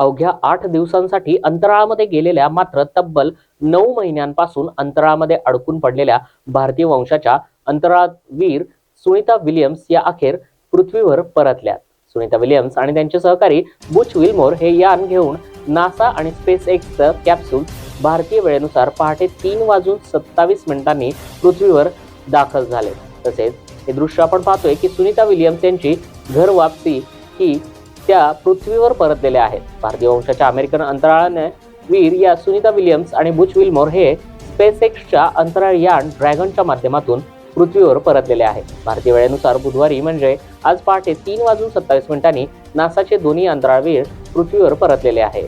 अवघ्या आठ दिवसांसाठी अंतराळामध्ये गेलेल्या मात्र तब्बल नऊ महिन्यांपासून अंतराळामध्ये अडकून पडलेल्या भारतीय वंशाच्या अंतराळवीर सुनीता विलियम्स या अखेर पृथ्वीवर परतल्या. सुनीता विलियम्स आणि त्यांचे सहकारी बुच विल्मोर हे यान घेऊन नासा आणि स्पेस एक्सचं कॅप्सूल भारतीय वेळेनुसार पहाटे तीन वाजून सत्तावीस मिनिटांनी पृथ्वीवर दाखल झाले. तसेच हे दृश्य आपण पाहतोय की सुनीता विलियम्स यांची घर वापसी ही त्या पृथ्वीवर परतलेल्या आहेत. भारतीय वंशाच्या अमेरिकन अंतराळाने वीर या सुनीता विलियम्स आणि बुच विल्मोर हे स्पेस एक्सच्या अंतराळ यान ड्रॅगनच्या माध्यमातून पृथ्वीवर परतलेले आहेत. भारतीय वेळेनुसार बुधवारी म्हणजे आज पहाटे तीन वाजून सत्तावीस मिनिटांनी नासाचे दोन्ही अंतराळवीर पृथ्वीवर परतलेले आहे